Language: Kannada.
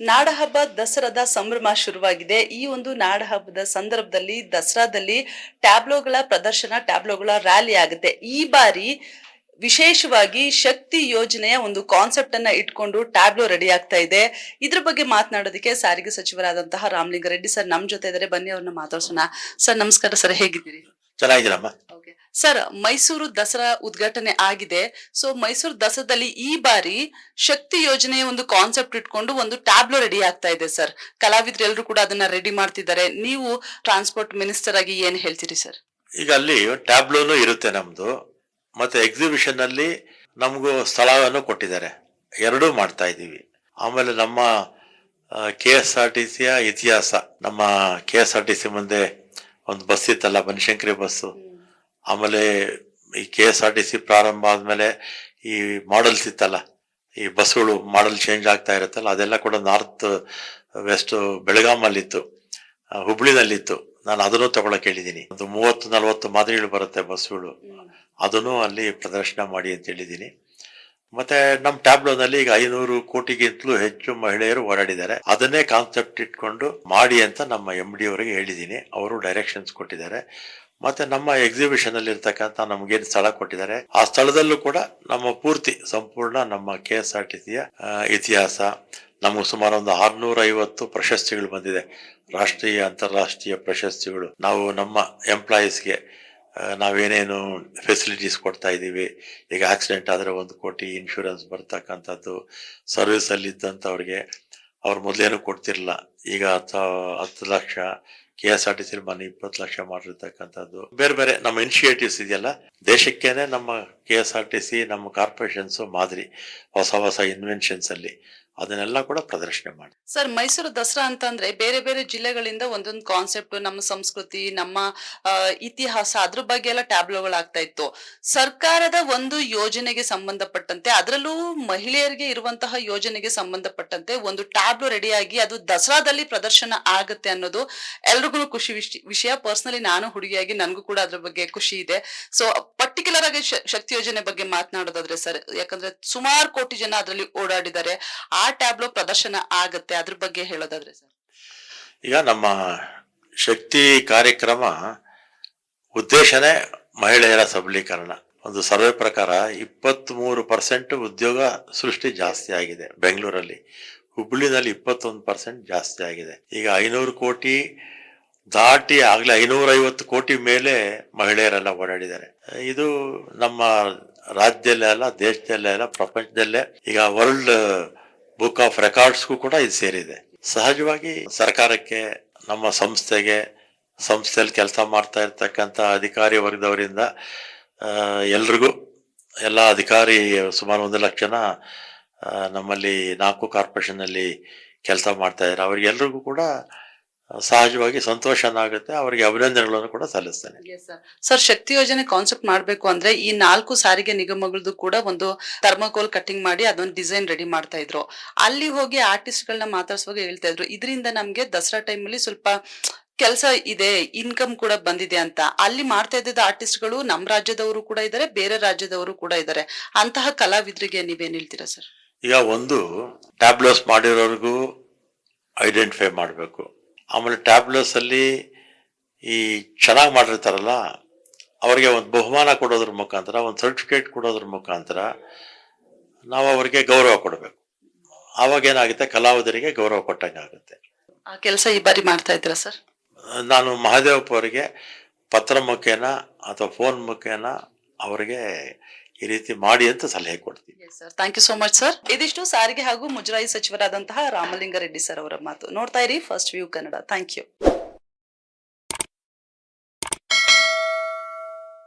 ನಾಡಹಬ್ಬ ದಸರಾದ ಸಂಭ್ರಮ ಶುರುವಾಗಿದೆ. ಈ ಒಂದು ನಾಡಹಬ್ಬದ ಸಂದರ್ಭದಲ್ಲಿ, ದಸರಾದಲ್ಲಿ ಟ್ಯಾಬ್ಲೋಗಳ ಪ್ರದರ್ಶನ, ಟ್ಯಾಬ್ಲೋಗಳ ರ್ಯಾಲಿ ಆಗುತ್ತೆ. ಈ ಬಾರಿ ವಿಶೇಷವಾಗಿ ಶಕ್ತಿ ಯೋಜನೆಯ ಒಂದು ಕಾನ್ಸೆಪ್ಟ್ ಅನ್ನ ಇಟ್ಕೊಂಡು ಟ್ಯಾಬ್ಲೋ ರೆಡಿ ಆಗ್ತಾ ಇದೆ. ಇದ್ರ ಬಗ್ಗೆ ಮಾತನಾಡೋದಕ್ಕೆ ಸಾರಿಗೆ ಸಚಿವರಾದಂತಹ ರಾಮಲಿಂಗಾರೆಡ್ಡಿ ಸರ್ ನಮ್ ಜೊತೆ ಇದ್ದಾರೆ ಬನ್ನಿ ಅವ್ರನ್ನ ಮಾತಾಡ್ಸೋಣ. ಸರ್, ನಮಸ್ಕಾರ ಸರ್, ಹೇಗಿದ್ದೀರಿ? ಚೆನ್ನಾಗಿದ್ದೀರಮ್ಮ. ಓಕೆ ಸರ್ ಮೈಸೂರು ದಸರಾ ಉದ್ಘಾಟನೆ ಆಗಿದೆ. ಸೊ ಮೈಸೂರು ದಸರಾದಲ್ಲಿ ಈ ಬಾರಿ ಶಕ್ತಿ ಯೋಜನೆಯ ಒಂದು ಕಾನ್ಸೆಪ್ಟ್ ಇಟ್ಕೊಂಡು ಒಂದು ಟ್ಯಾಬ್ಲೋ ರೆಡಿ ಆಗ್ತಾ ಇದೆ ಸರ್ ಕಲಾವಿದ್ರು ಎಲ್ಲರೂ ಕೂಡ ಅದನ್ನ ರೆಡಿ ಮಾಡ್ತಿದ್ದಾರೆ. ನೀವು ಟ್ರಾನ್ಸ್ಪೋರ್ಟ್ ಮಿನಿಸ್ಟರ್ ಆಗಿ ಏನ್ ಹೇಳ್ತೀರಿ ಸರ್ ಈಗ ಅಲ್ಲಿ ಟ್ಯಾಬ್ಲೋನು ಇರುತ್ತೆ ನಮ್ದು. ಮತ್ತೆ ಎಕ್ಸಿಬಿಷನ್ ಅಲ್ಲಿ ನಮಗೂ ಸ್ಥಳವನ್ನು ಕೊಟ್ಟಿದ್ದಾರೆ. ಎರಡೂ ಮಾಡ್ತಾ ಇದ್ದೀವಿ. ಆಮೇಲೆ ನಮ್ಮ ಕೆ ಎಸ್ ಆರ್ ಟಿ ಸಿಯ ಇತಿಹಾಸ ನಮ್ಮ K S R T C ಮುಂದೆ ಒಂದು ಬಸ್ ಇತ್ತಲ್ಲ ಬನಶಂಕರಿ ಬಸ್ಸು. ಆಮೇಲೆ ಈ K S R T C ಪ್ರಾರಂಭ ಆದಮೇಲೆ ಈ ಮಾಡಲ್ಸ್ ಇತ್ತಲ್ಲ ಈ ಬಸ್ಗಳು ಮಾಡಲ್ ಚೇಂಜ್ ಆಗ್ತಾ ಇರುತ್ತಲ್ಲ ಅದೆಲ್ಲ ಕೂಡ ನಾರ್ತ್ ವೆಸ್ಟ್ ಬೆಳಗಾಮಲ್ಲಿತ್ತು ಅಲ್ಲಿತ್ತು ಹುಬ್ಳಿನಲ್ಲಿತ್ತು. ನಾನು ಅದನ್ನು ತಗೊಳಕ್ ಹೇಳಿದ್ದೀನಿ. ಒಂದು ಮೂವತ್ತು ನಲವತ್ತು ಮಾದರಿಗಳು ಬರುತ್ತೆ ಬಸ್ಗಳು ಅದನ್ನು ಅಲ್ಲಿ ಪ್ರದರ್ಶನ ಮಾಡಿ ಅಂತ ಹೇಳಿದ್ದೀನಿ. ಮತ್ತೆ ನಮ್ಮ ಟ್ಯಾಬ್ಲೋನಲ್ಲಿ ಈಗ ಐನೂರು ಕೋಟಿಗಿಂತಲೂ ಹೆಚ್ಚು ಮಹಿಳೆಯರು ಓಡಾಡಿದ್ದಾರೆ ಅದನ್ನೇ ಕಾನ್ಸೆಪ್ಟ್ ಇಟ್ಕೊಂಡು ಮಾಡಿ ಅಂತ ನಮ್ಮ ಎಂ ಡಿ ಅವರಿಗೆ ಹೇಳಿದ್ದೀನಿ. ಅವರು ಡೈರೆಕ್ಷನ್ಸ್ ಕೊಟ್ಟಿದ್ದಾರೆ. ಮತ್ತೆ ನಮ್ಮ ಎಕ್ಸಿಬಿಷನ್ ಅಲ್ಲಿ ಇರ್ತಕ್ಕಂಥ ನಮ್ಗೇನು ಸ್ಥಳ ಕೊಟ್ಟಿದ್ದಾರೆ. ಆ ಸ್ಥಳದಲ್ಲೂ ಕೂಡ ನಮ್ಮ ಪೂರ್ತಿ ಸಂಪೂರ್ಣ ನಮ್ಮ ಕೆ ಎಸ್ ಆರ್ ಟಿ ಸಿಯ ಇತಿಹಾಸ, ನಮಗೆ ಸುಮಾರು ಒಂದು ಆರ್ನೂರ ಐವತ್ತು ಪ್ರಶಸ್ತಿಗಳು ಬಂದಿದೆ. ರಾಷ್ಟ್ರೀಯ, ಅಂತಾರಾಷ್ಟ್ರೀಯ ಪ್ರಶಸ್ತಿಗಳು. ನಾವು ನಮ್ಮ ಎಂಪ್ಲಾಯೀಸ್ಗೆ ನಾವೇನೇನು ಫೆಸಿಲಿಟೀಸ್ ಕೊಡ್ತಾ ಇದ್ದೀವಿ. ಈಗ ಆಕ್ಸಿಡೆಂಟ್ ಆದರೆ ಒಂದು ಕೋಟಿ ಇನ್ಶೂರೆನ್ಸ್ ಬರ್ತಕ್ಕಂಥದ್ದು ಸರ್ವಿಸಲ್ಲಿ ಇದ್ದಂಥವ್ರಿಗೆ ಅವ್ರು ಮೊದಲೇನು ಕೊಡ್ತಿರಲಿಲ್ಲ. ಈಗ ಹತ್ತು ಹತ್ತು lakh K S R T C ಮನೆ ಇಪ್ಪತ್ತು ಲಕ್ಷ ಮಾಡಿರ್ತಕ್ಕಂಥದ್ದು. ಬೇರೆ ಬೇರೆ ನಮ್ಮ ಇನಿಷಿಯೇಟಿವ್ಸ್ ಇದೆಯಲ್ಲ, ದೇಶಕ್ಕೇನೆ ನಮ್ಮ K S R T C ನಮ್ಮ ಕಾರ್ಪೊರೇಷನ್ಸು ಮಾದರಿ, ಹೊಸ ಹೊಸ ಇನ್ವೆನ್ಷನ್ಸ್ ಅಲ್ಲಿ. ಅದನ್ನೆಲ್ಲ ಕೂಡ ಪ್ರದರ್ಶನ ಮಾಡಿ. ಸರ್ ಮೈಸೂರು ದಸರಾ ಅಂತಂದ್ರೆ ಬೇರೆ ಬೇರೆ ಜಿಲ್ಲೆಗಳಿಂದ ಒಂದೊಂದು ಕಾನ್ಸೆಪ್ಟ್ ನಮ್ಮ ಸಂಸ್ಕೃತಿ, ನಮ್ಮ ಇತಿಹಾಸ ಅದ್ರ ಬಗ್ಗೆ ಎಲ್ಲ ಟ್ಯಾಬ್ಲೋಗಳಾಗ್ತಾ ಇತ್ತು. ಸರ್ಕಾರದ ಒಂದು ಯೋಜನೆಗೆ ಸಂಬಂಧಪಟ್ಟಂತೆ ಅದರಲ್ಲೂ ಮಹಿಳೆಯರಿಗೆ ಇರುವಂತಹ ಯೋಜನೆಗೆ ಸಂಬಂಧಪಟ್ಟಂತೆ ಒಂದು ಟ್ಯಾಬ್ಲೋ ರೆಡಿಯಾಗಿ ಅದು ದಸರಾದಲ್ಲಿ ಪ್ರದರ್ಶನ ಆಗುತ್ತೆ ಅನ್ನೋದು ಎಲ್ರಿಗೂ ಖುಷಿ ವಿಷ- ವಿಷಯ. ಪರ್ಸನಲಿ ನಾನು ಹುಡುಗಿಯಾಗಿ ನನಗೂ ಕೂಡ ಅದ್ರ ಬಗ್ಗೆ ಖುಷಿ ಇದೆ. ಸೊ ಪರ್ಟಿಕ್ಯುಲರ್ ಆಗಿ ಶಕ್ತಿ ಯೋಜನೆ ಬಗ್ಗೆ ಮಾತನಾಡೋದಾದ್ರೆ ಸರ್ ಯಾಕಂದ್ರೆ ಸುಮಾರು ಕೋಟಿ ಜನ ಅದರಲ್ಲಿ ಓಡಾಡಿದ್ದಾರೆ. ಆ ಟ್ಯಾಬ್ಲೋ ಪ್ರದರ್ಶನ ಆಗುತ್ತೆ? ಅದ್ರ ಬಗ್ಗೆ ಹೇಳೋದಾದ್ರೆ ಸರ್. ಈಗ ನಮ್ಮ ಶಕ್ತಿ ಕಾರ್ಯಕ್ರಮ ಉದ್ದೇಶನೇ ಮಹಿಳೆಯರ ಸಬಲೀಕರಣ. ಒಂದು ಸರ್ವೆ ಪ್ರಕಾರ ಇಪ್ಪತ್ತ್ ಮೂರು ಪರ್ಸೆಂಟ್ ಉದ್ಯೋಗ ಸೃಷ್ಟಿ ಜಾಸ್ತಿ ಆಗಿದೆ ಬೆಂಗಳೂರಲ್ಲಿ. ಹುಬ್ಬಳ್ಳಿನಲ್ಲಿ ಇಪ್ಪತ್ತೊಂದು ಪರ್ಸೆಂಟ್ ಜಾಸ್ತಿ ಆಗಿದೆ. ಈಗ ಐನೂರು ಕೋಟಿ ದಾಟಿ ಆಗಲೇ ಐನೂರೈವತ್ತು ಕೋಟಿ ಮೇಲೆ ಮಹಿಳೆಯರೆಲ್ಲ ಓಡಾಡಿದ್ದಾರೆ. ಇದು ನಮ್ಮ ರಾಜ್ಯದಲ್ಲೇ ಅಲ್ಲ, ದೇಶದಲ್ಲೇ ಅಲ್ಲ, ಪ್ರಪಂಚದಲ್ಲೇ. ಈಗ ವರ್ಲ್ಡ್ ಬುಕ್ ಆಫ್ ರೆಕಾರ್ಡ್ಸ್ಗೂ ಕೂಡ ಇದು ಸೇರಿದೆ. ಸಹಜವಾಗಿ ಸರ್ಕಾರಕ್ಕೆ, ನಮ್ಮ ಸಂಸ್ಥೆಗೆ, ಸಂಸ್ಥೆಯಲ್ಲಿ ಕೆಲಸ ಮಾಡ್ತಾ ಇರ್ತಕ್ಕಂಥ ಅಧಿಕಾರಿ ವರ್ಗದವರಿಂದ ಎಲ್ರಿಗೂ ಎಲ್ಲ ಅಧಿಕಾರಿ ಸುಮಾರು ಒಂದು ಲಕ್ಷ ಜನ ನಮ್ಮಲ್ಲಿ ನಾಲ್ಕು ಕಾರ್ಪೊರೇಷನ್ ಅಲ್ಲಿ ಕೆಲಸ ಮಾಡ್ತಾ ಇದ್ದಾರೆ. ಅವರಿಗೆಲ್ರಿಗೂ ಕೂಡ ಸಹಜವಾಗಿ ಸಂತೋಷ ಆಗುತ್ತೆ ಅವರಿಗೆ ಅಭಿನಂದನೆಗಳನ್ನು ಕೂಡ ಸಲ್ಲಿಸ್ತೇನೆ. ಸರ್ ಶಕ್ತಿ ಯೋಜನೆ ಕಾನ್ಸೆಪ್ಟ್ ಮಾಡ್ಬೇಕು ಅಂದ್ರೆ ಈ ನಾಲ್ಕು ಸಾರಿಗೆ ನಿಗಮಗಳದ್ದು ಕೂಡ ಒಂದು ಥರ್ಮಕೋಲ್ ಕಟ್ಟಿಂಗ್ ಮಾಡಿ ಅದೊಂದು ಡಿಸೈನ್ ರೆಡಿ ಮಾಡ್ತಾ ಇದ್ರು. ಅಲ್ಲಿ ಹೋಗಿ ಆರ್ಟಿಸ್ಟ್ ಗಳನ್ನ ಮಾತಾಡ್ಸುವಾಗ ಹೇಳ್ತಾ ಇದ್ರು ಇದರಿಂದ ನಮ್ಗೆ ದಸರಾ ಟೈಮ್ ಅಲ್ಲಿ ಸ್ವಲ್ಪ ಕೆಲಸ ಇದೆ ಇನ್ಕಮ್ ಕೂಡ ಬಂದಿದೆ ಅಂತ. ಅಲ್ಲಿ ಮಾಡ್ತಾ ಇದ್ದ ಆರ್ಟಿಸ್ಟ್ಗಳು ನಮ್ಮ ರಾಜ್ಯದವರು ಕೂಡ ಇದ್ದಾರೆ ಬೇರೆ ರಾಜ್ಯದವರು ಕೂಡ ಇದ್ದಾರೆ ಅಂತಹ ಕಲಾವಿದರಿಗೆ ನೀವೇನ್ ಹೇಳ್ತೀರಾ ಸರ್ ಈಗ ಒಂದು ಟ್ಯಾಬ್ಲೆಟ್ಸ್ ಮಾಡಿರೋರ್ಗೂ ಐಡೆಂಟಿಫೈ ಮಾಡಬೇಕು. ಆಮೇಲೆ ಟ್ಯಾಬ್ಲೆಟ್ಸಲ್ಲಿ ಈ ಚೆನ್ನಾಗಿ ಮಾಡಿರ್ತಾರಲ್ಲ ಅವರಿಗೆ ಒಂದು ಬಹುಮಾನ ಕೊಡೋದ್ರ ಮುಖಾಂತರ ಒಂದು ಸರ್ಟಿಫಿಕೇಟ್ ಕೊಡೋದ್ರ ಮುಖಾಂತರ ನಾವು ಅವರಿಗೆ ಗೌರವ ಕೊಡಬೇಕು. ಆವಾಗ ಏನಾಗುತ್ತೆ? ಕಲಾವಿದರಿಗೆ ಗೌರವ ಕೊಟ್ಟಂಗೆ ಆಗುತ್ತೆ. ಆ ಕೆಲಸ ಈ ಬಾರಿ ಮಾಡ್ತಾ ಇದ್ದೀರಾ ಸರ್? ನಾನು ಮಹಾದೇವಪ್ಪ ಅವರಿಗೆ ಪತ್ರ ಮುಖೇನ ಅಥವಾ ಫೋನ್ ಮುಖೇನ ಅವರಿಗೆ ಈ ರೀತಿ ಮಾಡಿ ಅಂತ ಸಲಹೆ ಕೊಡ್ತೀನಿ. Sir thank you so much sir ಇದಿಷ್ಟು ಸಾರಿಗೆ ಹಾಗೂ ಮುಜರಾಯಿ ಸಚಿವರಾದಂತಹ ರಾಮಲಿಂಗಾರೆಡ್ಡಿ ಸರ್ ಅವರ ಮಾತು. ನೋಡ್ತಾ ಇರಿ first view Kannada. Thank you